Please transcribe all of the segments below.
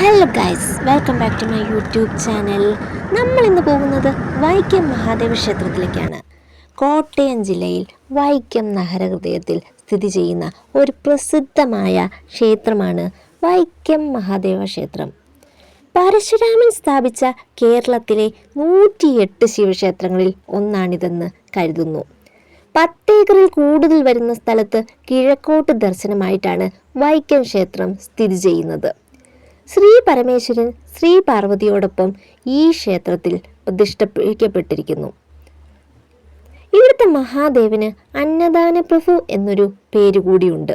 Hello guys welcome back to my YouTube channel നമ്മൾ ഇന്ന് പോകുന്നത് വൈക്കം മഹാദേവ ക്ഷേത്രത്തിലേക്കാണ്. കോട്ടയം ജില്ലയിൽ വൈക്കം നഗരഹൃദയത്തിൽ സ്ഥിതി ചെയ്യുന്ന ഒരു പ്രസിദ്ധമായ ക്ഷേത്രമാണ് വൈക്കം മഹാദേവ ക്ഷേത്രം. പരശുരാമൻ സ്ഥാപിച്ച കേരളത്തിലെ നൂറ്റിയെട്ട് ശിവക്ഷേത്രങ്ങളിൽ ഒന്നാണിതെന്ന് കരുതുന്നു. പത്തേക്കറിൽ കൂടുതൽ വരുന്ന സ്ഥലത്ത് കിഴക്കോട്ട് ദർശനമായിട്ടാണ് വൈക്കം ക്ഷേത്രം സ്ഥിതി ചെയ്യുന്നത്. ശ്രീ പരമേശ്വരൻ ശ്രീ പാർവതിയോടൊപ്പം ഈ ക്ഷേത്രത്തിൽ പ്രതിഷ്ഠിക്കപ്പെട്ടിരിക്കുന്നു ഇവിടുത്തെ മഹാദേവന് അന്നദാന പ്രഭു എന്നൊരു പേര് കൂടിയുണ്ട്.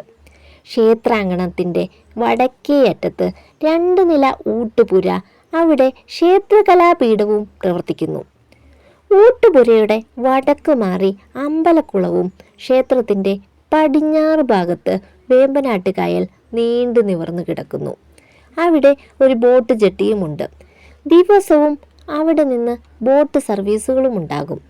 ക്ഷേത്രാങ്കണത്തിന്റെ വടക്കേ അറ്റത്ത് രണ്ട് നില ഊട്ടുപുര അവിടെ ക്ഷേത്രകലാപീഠവും പ്രവർത്തിക്കുന്നു. ഊട്ടുപുരയുടെ വടക്ക് മാറി അമ്പലക്കുളവും ക്ഷേത്രത്തിന്റെ പടിഞ്ഞാറ് ഭാഗത്ത് വേമ്പനാട്ടുകായൽ നീണ്ടു നിവർന്നു കിടക്കുന്നു. അവിടെ ഒരു ബോട്ട് ജെട്ടിയുമുണ്ട്. ദിവസവും അവിടെ നിന്ന് ബോട്ട് സർവീസുകളും ഉണ്ടാകും.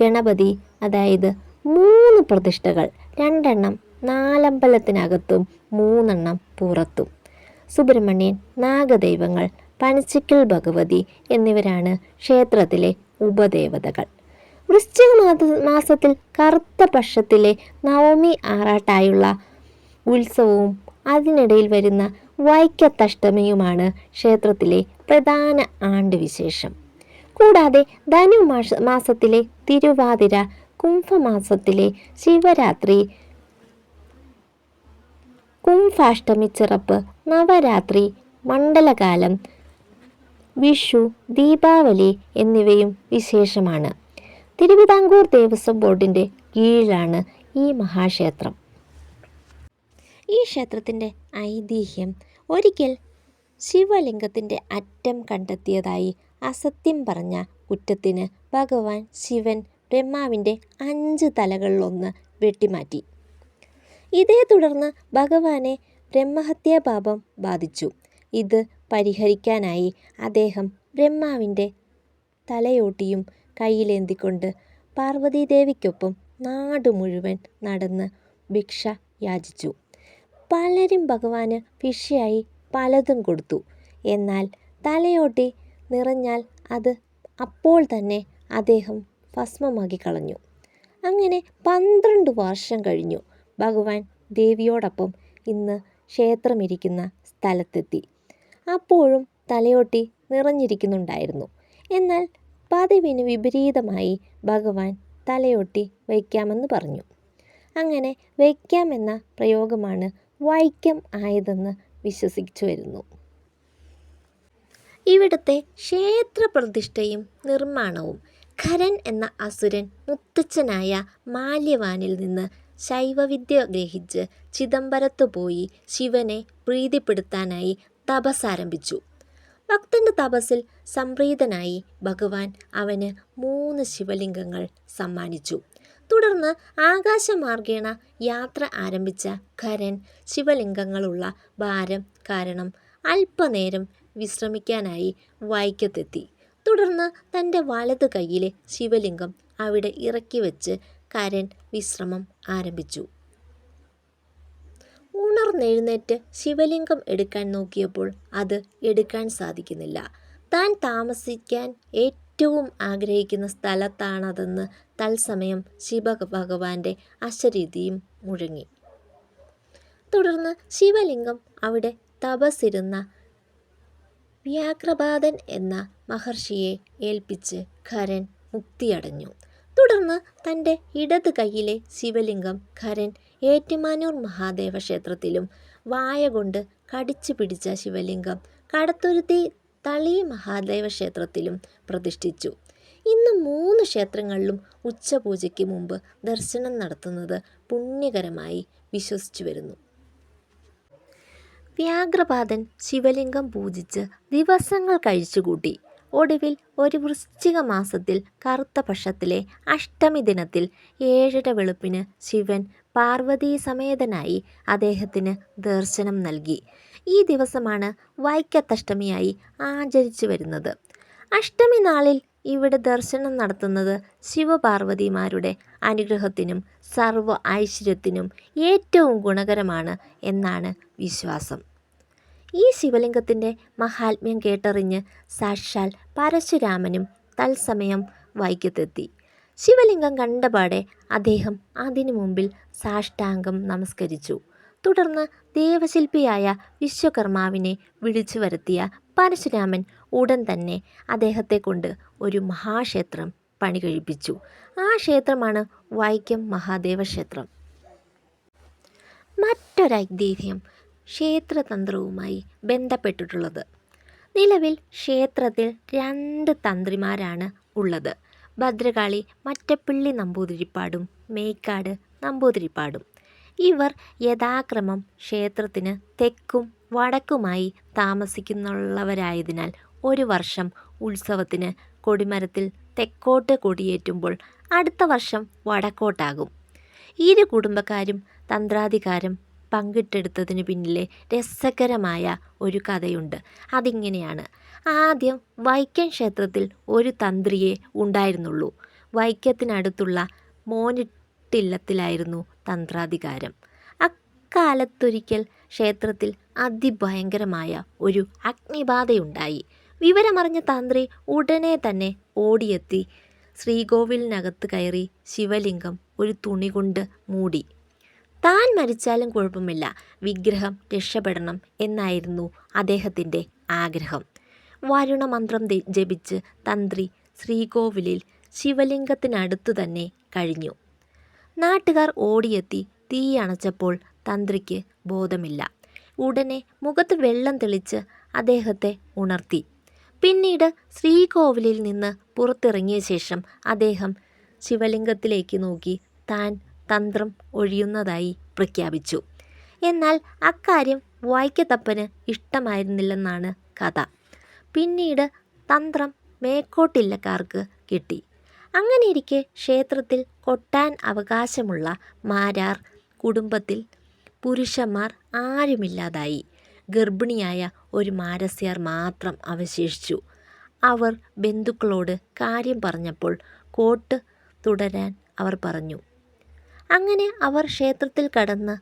ഗണപതി അതായത് മൂന്ന് പ്രതിഷ്ഠകൾ രണ്ടെണ്ണം നാലമ്പലത്തിനകത്തും മൂന്നെണ്ണം പുറത്തും. സുബ്രഹ്മണ്യൻ നാഗദൈവങ്ങൾ പനച്ചിക്കൽ ഭഗവതി എന്നിവരാണ് ക്ഷേത്രത്തിലെ ഉപദേവതകൾ. വൃശ്ചിക മാസ മാസത്തിൽ കറുത്ത പക്ഷത്തിലെ നവമി ആറാട്ടായുള്ള ഉത്സവവും അതിനിടയിൽ വരുന്ന വൈക്കത്തഷ്ടമിയുമാണ് ക്ഷേത്രത്തിലെ പ്രധാന ആണ്ടുവിശേഷം. കൂടാതെ ധനുമാസ മാസത്തിലെ തിരുവാതിര കുംഭമാസത്തിലെ ശിവരാത്രി കുംഭാഷ്ടമി ചിറപ്പ് നവരാത്രി മണ്ഡലകാലം വിഷു ദീപാവലി എന്നിവയും വിശേഷമാണ്. തിരുവിതാംകൂർ ദേവസ്വം ബോർഡിന്റെ കീഴിലാണ് ഈ മഹാക്ഷേത്രം. ഈ ക്ഷേത്രത്തിന്റെ ഐതിഹ്യം ഒരിക്കൽ ശിവലിംഗത്തിന്റെ അറ്റം കണ്ടെത്തിയതായി അസത്യം പറഞ്ഞ കുറ്റത്തിന് ഭഗവാൻ ശിവൻ ബ്രഹ്മാവിന്റെ അഞ്ച് തലകളിലൊന്ന് വെട്ടിമാറ്റി. ഇതേ തുടർന്ന് ഭഗവാനെ ബ്രഹ്മഹത്യാപാപം ബാധിച്ചു. ഇത് പരിഹരിക്കാനായി അദ്ദേഹം ബ്രഹ്മാവിന്റെ തലയോട്ടിയും കയ്യിലേന്തിക്കൊണ്ട് പാർവതീദേവിക്കൊപ്പം നാട് മുഴുവൻ നടന്ന് ഭിക്ഷ യാചിച്ചു. പലരും ഭഗവാന് ഭിക്ഷയായി പലതും കൊടുത്തു. എന്നാൽ തലയോട്ടി നിറഞ്ഞാൽ അത് അപ്പോൾ തന്നെ അദ്ദേഹം ഭസ്മമാക്കി കളഞ്ഞു. അങ്ങനെ പന്ത്രണ്ട് വർഷം കഴിഞ്ഞു. ഭഗവാൻ ദേവിയോടൊപ്പം ഇന്ന് ക്ഷേത്രമിരിക്കുന്ന സ്ഥലത്തെത്തി. അപ്പോഴും തലയോട്ടി നിറഞ്ഞിരിക്കുന്നുണ്ടായിരുന്നു. എന്നാൽ പതിവിന് വിപരീതമായി ഭഗവാൻ തലയൊട്ടി വയ്ക്കാമെന്ന് പറഞ്ഞു. അങ്ങനെ വയ്ക്കാമെന്ന പ്രയോഗമാണ് വൈക്കം ആയതെന്ന് വിശ്വസിച്ചു വരുന്നു. ഇവിടുത്തെ ക്ഷേത്ര പ്രതിഷ്ഠയും നിർമ്മാണവും ഖരൻ എന്ന അസുരൻ മുത്തച്ഛനായ മാല്യവാനിൽ നിന്ന് ശൈവവിദ്യ ഗ്രഹിച്ച് ചിദംബരത്ത് പോയി ശിവനെ പ്രീതിപ്പെടുത്താനായി തപസ് ആരംഭിച്ചു. ഭക്തന്റെ തപസ്സിൽ സംപ്രീതനായി ഭഗവാൻ അവന് മൂന്ന് ശിവലിംഗങ്ങൾ സമ്മാനിച്ചു. തുടർന്ന് ആകാശമാർഗേണ യാത്ര ആരംഭിച്ച ഖരൻ ശിവലിംഗങ്ങളുള്ള ഭാരം കാരണം അല്പനേരം വിശ്രമിക്കാനായി വൈക്കത്തെത്തി. തുടർന്ന് തന്റെ വലത് കൈയിലെ ശിവലിംഗം അവിടെ ഇറക്കി വെച്ച് കരൻ വിശ്രമം ആരംഭിച്ചു. ഉണർന്നെഴുന്നേറ്റ് ശിവലിംഗം എടുക്കാൻ നോക്കിയപ്പോൾ അത് എടുക്കാൻ സാധിക്കുന്നില്ല. താൻ താമസിക്കാൻ ഏറ്റവും ആഗ്രഹിക്കുന്ന സ്ഥലത്താണതെന്ന് തത്സമയം ശിവ ഭഗവാന്റെ അശരീതിയും മുഴങ്ങി. തുടർന്ന് ശിവലിംഗം അവിടെ തപസ്സിരുന്ന വ്യാഘ്രപാദൻ എന്ന മഹർഷിയെ ഏൽപ്പിച്ച് ഖരൻ മുക്തിയടഞ്ഞു. തുടർന്ന് തന്റെ ഇടത് കൈയിലെ ശിവലിംഗം ഖരൻ ഏറ്റുമാനൂർ മഹാദേവ ക്ഷേത്രത്തിലും വായ കൊണ്ട് കടിച്ചു പിടിച്ച ശിവലിംഗം കടത്തുരുത്തി തളി മഹാദേവ ക്ഷേത്രത്തിലും പ്രതിഷ്ഠിച്ചു. ഇന്ന് മൂന്ന് ക്ഷേത്രങ്ങളിലും ഉച്ചപൂജയ്ക്ക് മുമ്പ് ദർശനം നടത്തുന്നത് പുണ്യകരമായി വിശ്വസിച്ചു വരുന്നു. വ്യാഘ്രപാദൻ ശിവലിംഗം പൂജിച്ച് ദിവസങ്ങൾ കഴിച്ചുകൂട്ടി. ഒടുവിൽ ഒരു വൃശ്ചിക മാസത്തിൽ കറുത്ത പക്ഷത്തിലെ അഷ്ടമി ദിനത്തിൽ ഏഴര വെളുപ്പിന് ശിവൻ പാർവതീ സമേതനായി അദ്ദേഹത്തിന് ദർശനം നൽകി. ഈ ദിവസമാണ് വൈക്കത്തഷ്ടമിയായി ആചരിച്ചു വരുന്നത്. അഷ്ടമി നാളിൽ ഇവിടെ ദർശനം നടത്തുന്നത് ശിവപാർവതിമാരുടെ അനുഗ്രഹത്തിനും സർവ ഐശ്വര്യത്തിനും ഏറ്റവും ഗുണകരമാണ് എന്നാണ് വിശ്വാസം. ഈ ശിവലിംഗത്തിന്റെ മഹാത്മ്യം കേട്ടറിഞ്ഞ് സാക്ഷാൽ പരശുരാമനും തത്സമയം വൈക്കത്തെത്തി. ശിവലിംഗം കണ്ടപാടെ അദ്ദേഹം അതിനു മുമ്പിൽ സാഷ്ടാംഗം നമസ്കരിച്ചു. തുടർന്ന് ദേവശില്പിയായ വിശ്വകർമാവിനെ വിളിച്ചു വരുത്തിയ പരശുരാമൻ ഉടൻ തന്നെ അദ്ദേഹത്തെ കൊണ്ട് ഒരു മഹാക്ഷേത്രം പണി കഴിപ്പിച്ചു ആ ക്ഷേത്രമാണ് വൈക്കം മഹാദേവ ക്ഷേത്രം മറ്റൊരൈതിഹ്യം ക്ഷേത്രതന്ത്രവുമായി ബന്ധപ്പെട്ടിട്ടുള്ളത്. നിലവിൽ ക്ഷേത്രത്തിൽ രണ്ട് തന്ത്രിമാരാണ് ഉള്ളത്. ഭദ്രകാളി മറ്റപ്പിള്ളി നമ്പൂതിരിപ്പാടും മേക്കാട് നമ്പൂതിരിപ്പാടും. ഇവർ യഥാക്രമം ക്ഷേത്രത്തിന് തെക്കും വടക്കുമായി താമസിക്കുന്നുള്ളവരായതിനാൽ ഒരു വർഷം ഉത്സവത്തിന് കൊടിമരത്തിൽ തെക്കോട്ട് കൊടിയേറ്റുമ്പോൾ അടുത്ത വർഷം വടക്കോട്ടാകും. ഇരു കുടുംബക്കാരും തന്ത്രാധികാരം പങ്കിട്ടെടുത്തതിന് പിന്നിലെ രസകരമായ ഒരു കഥയുണ്ട്. അതിങ്ങനെയാണ്. ആദ്യം വൈക്കം ക്ഷേത്രത്തിൽ ഒരു തന്ത്രിയെ ഉണ്ടായിരുന്നുള്ളൂ. വൈക്കത്തിനടുത്തുള്ള മോനിട്ടില്ലത്തിലായിരുന്നു തന്ത്രാധികാരം. അക്കാലത്തൊരിക്കൽ ക്ഷേത്രത്തിൽ അതിഭയങ്കരമായ ഒരു അഗ്നിബാധയുണ്ടായി. വിവരമറിഞ്ഞ തന്ത്രി ഉടനെ തന്നെ ഓടിയെത്തി. ശ്രീകോവിലിനകത്ത് കയറി ശിവലിംഗം ഒരു തുണി കൊണ്ട് മൂടി. താൻ മരിച്ചാലും കുഴപ്പമില്ല. വിഗ്രഹം രക്ഷപ്പെടണം എന്നായിരുന്നു അദ്ദേഹത്തിന്റെ ആഗ്രഹം. വരുണമന്ത്രം ജപിച്ച് തന്ത്രി ശ്രീകോവിലിൽ ശിവലിംഗത്തിനടുത്തു തന്നെ കഴിഞ്ഞു. നാട്ടുകാർ ഓടിയെത്തി തീ അണച്ചപ്പോൾ തന്ത്രിക്ക് ബോധമില്ല. ഉടനെ മുഖത്ത് വെള്ളം തെളിച്ച് അദ്ദേഹത്തെ ഉണർത്തി. പിന്നീട് ശ്രീകോവിലിൽ നിന്ന് പുറത്തിറങ്ങിയ ശേഷം അദ്ദേഹം ശിവലിംഗത്തിലേക്ക് നോക്കി താൻ തന്ത്രം ഒഴിയുന്നതായി പ്രഖ്യാപിച്ചു. എന്നാൽ അക്കാര്യം വായിക്കത്തപ്പന് ഇഷ്ടമായിരുന്നില്ലെന്നാണ് കഥ. പിന്നീട് തന്ത്രം മേക്കോട്ടില്ലക്കാർക്ക് കിട്ടി. അങ്ങനെയിരിക്കെ ക്ഷേത്രത്തിൽ കൊട്ടാൻ അവകാശമുള്ള മാരാർ കുടുംബത്തിൽ പുരുഷന്മാർ ആരുമില്ലാതായി. ഗർഭിണിയായ ഒരു മാരസ്യാർ മാത്രം അവശേഷിച്ചു. അവർ ബന്ധുക്കളോട് കാര്യം പറഞ്ഞപ്പോൾ കോട്ട് തുടരാൻ അവർ പറഞ്ഞു. അങ്ങനെ അവർ ക്ഷേത്രത്തിൽ കടന്ന്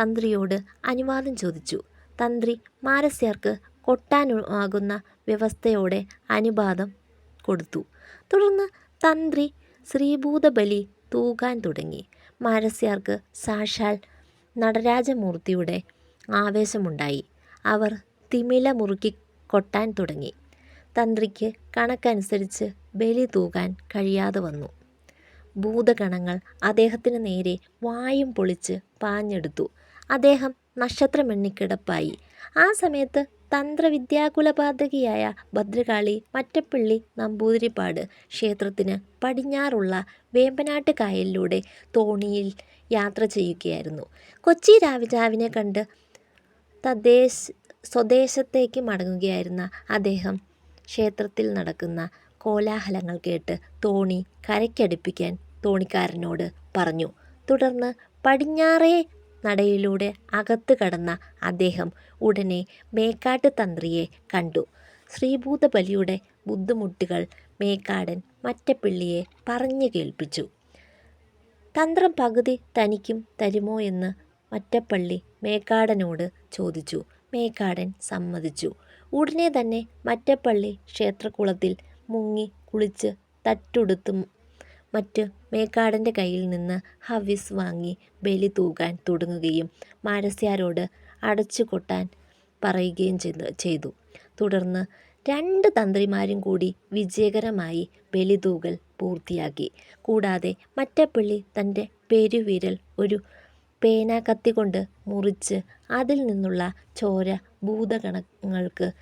തന്ത്രിയോട് അനുവാദം ചോദിച്ചു. തന്ത്രി മാരസ്യർക്ക് കൊട്ടാനാകുന്ന വ്യവസ്ഥയോടെ അനുവാദം കൊടുത്തു. തുടർന്ന് തന്ത്രി ശ്രീഭൂതബലി തൂകാൻ തുടങ്ങി. മാരസ്യാർക്ക് സാക്ഷാൽ നടരാജമൂർത്തിയുടെ ആവേശമുണ്ടായി. അവർ തിമില മുറുക്കി കൊട്ടാൻ തുടങ്ങി. തന്ത്രിക്ക് കണക്കനുസരിച്ച് ബലി തൂകാൻ കഴിയാതെ വന്നു. ഭൂതഗണങ്ങൾ അദ്ദേഹത്തിന് നേരെ വായും പൊളിച്ച് പാഞ്ഞെടുത്തു. അദ്ദേഹം നക്ഷത്രമെണ്ണിക്കിടപ്പായി. ആ സമയത്ത് തന്ത്രവിദ്യാകുലപാതകിയായ ഭദ്രകാളി മറ്റപ്പള്ളി നമ്പൂതിരിപ്പാട് ക്ഷേത്രത്തിന് പടിഞ്ഞാറുള്ള വേമ്പനാട്ട് കായലിലൂടെ തോണിയിൽ യാത്ര ചെയ്യുകയായിരുന്നു. കൊച്ചി രാജാവിനെ കണ്ട് തദ്ദേശ സ്വദേശത്തേക്ക് മടങ്ങുകയായിരുന്ന അദ്ദേഹം ക്ഷേത്രത്തിൽ നടക്കുന്ന കോലാഹലങ്ങൾ കേട്ട് തോണി കരയ്ക്കടുപ്പിക്കാൻ തോണിക്കാരനോട് പറഞ്ഞു. തുടർന്ന് പടിഞ്ഞാറേ നടയിലൂടെ അകത്ത് കടന്ന അദ്ദേഹം ഉടനെ മേക്കാട്ട് തന്ത്രിയെ കണ്ടു. ശ്രീഭൂതബലിയുടെ ബുദ്ധിമുട്ടുകൾ മേക്കാടൻ മറ്റപ്പിള്ളിയെ പറഞ്ഞു കേൾപ്പിച്ചു. തന്ത്രം പകുതി തനിക്കും തരുമോ എന്ന് മറ്റപ്പള്ളി മേക്കാടനോട് ചോദിച്ചു. മേക്കാടൻ സമ്മതിച്ചു. ഉടനെ തന്നെ മറ്റപ്പള്ളി ക്ഷേത്രക്കുളത്തിൽ മുങ്ങി കുളിച്ച് തട്ടുടുത്തും മറ്റ് മേക്കാടന്റെ കയ്യിൽ നിന്ന് ഹവിസ് വാങ്ങി ബലി തൂകാൻ തുടങ്ങുകയും മാരസ്യാരോട് അടച്ചു കൊട്ടാൻ പറയുകയും ചെയ്തു. തുടർന്ന് രണ്ട് തന്ത്രിമാരും കൂടി വിജയകരമായി ബലി തൂകൽ പൂർത്തിയാക്കി. കൂടാതെ മറ്റപ്പള്ളി തന്റെ പെരുവിരൽ ഒരു പേന കത്തി കൊണ്ട് മുറിച്ച് അതിൽ നിന്നുള്ള ചോര ഭൂതഗണങ്ങൾക്ക്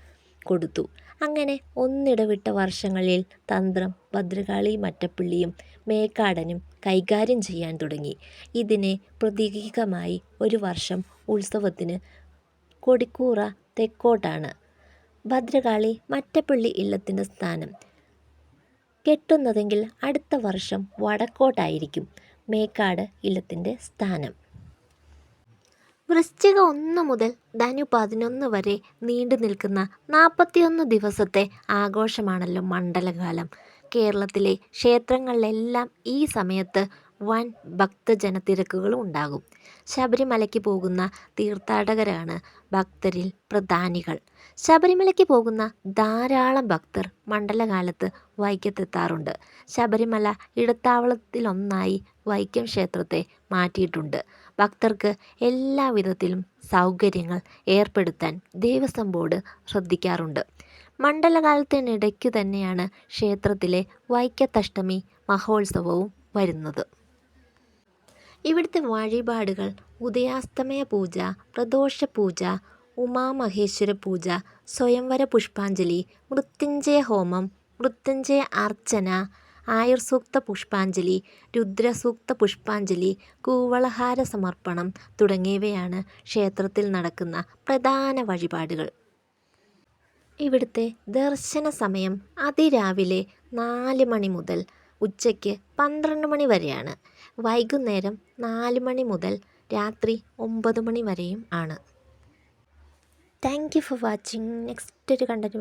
കൊടുത്തു. അങ്ങനെ ഒന്നിടവിട്ട വർഷങ്ങളിൽ തന്ത്രം ഭദ്രകാളി മറ്റപ്പിള്ളിയും മേക്കാടനും കൈകാര്യം ചെയ്യാൻ തുടങ്ങി. ഇതിനെ പ്രതീകമായി ഒരു വർഷം ഉത്സവത്തിന് കൊടിക്കൂറ തെക്കോട്ടാണ്. ഭദ്രകാളി മറ്റപ്പള്ളി ഇല്ലത്തിന്റെ സ്ഥാനം കെട്ടുന്നതെങ്കിൽ അടുത്ത വർഷം വടക്കോട്ടായിരിക്കും മേക്കാട് ഇല്ലത്തിന്റെ സ്ഥാനം. വൃശ്ചിക ഒന്ന് മുതൽ ധനു പതിനൊന്ന് വരെ നീണ്ടു നിൽക്കുന്ന നാൽപ്പത്തിയൊന്ന് ദിവസത്തെ ആഘോഷമാണല്ലോ മണ്ഡലകാലം. കേരളത്തിലെ ക്ഷേത്രങ്ങളിലെല്ലാം ഈ സമയത്ത് വൻ ഭക്തജനത്തിരക്കുകളും ഉണ്ടാകും. ശബരിമലയ്ക്ക് പോകുന്ന തീർത്ഥാടകരാണ് ഭക്തരിൽ പ്രധാനികൾ. ശബരിമലയ്ക്ക് പോകുന്ന ധാരാളം ഭക്തർ മണ്ഡലകാലത്ത് വൈക്കത്തെത്താറുണ്ട്. ശബരിമല ഇടത്താവളത്തിലൊന്നായി വൈക്കം ക്ഷേത്രത്തെ മാറ്റിയിട്ടുണ്ട്. ഭക്തർക്ക് എല്ലാവിധത്തിലും സൗകര്യങ്ങൾ ഏർപ്പെടുത്താൻ ദേവസ്വം ബോർഡ് ശ്രദ്ധിക്കാറുണ്ട്. മണ്ഡലകാലത്തിനിടയ്ക്കു തന്നെയാണ് ക്ഷേത്രത്തിലെ വൈക്കത്തഷ്ടമി മഹോത്സവവും വരുന്നത്. ഇവിടുത്തെ വഴിപാടുകൾ ഉദയാസ്തമയ പൂജ പ്രദോഷ പൂജ ഉമാമഹേശ്വര പൂജ സ്വയംവര പുഷ്പാഞ്ജലി മൃത്യുഞ്ജയ ഹോമം മൃത്യുഞ്ജയ അർച്ചന ആയുർസൂക്ത പുഷ്പാഞ്ജലി രുദ്രസൂക്ത പുഷ്പാഞ്ജലി കൂവളഹാര സമർപ്പണം തുടങ്ങിയവയാണ് ക്ഷേത്രത്തിൽ നടക്കുന്ന പ്രധാന വഴിപാടുകൾ. ഇവിടുത്തെ ദർശന സമയം അതിരാവിലെ നാല് മണി മുതൽ ഉച്ചയ്ക്ക് പന്ത്രണ്ട് മണി വരെയാണ്. വൈകുന്നേരം നാല് മണി മുതൽ രാത്രി ഒമ്പത് മണി വരെയും ആണ്. Thank you for watching. Next ഒരു കണ്ടന്റ്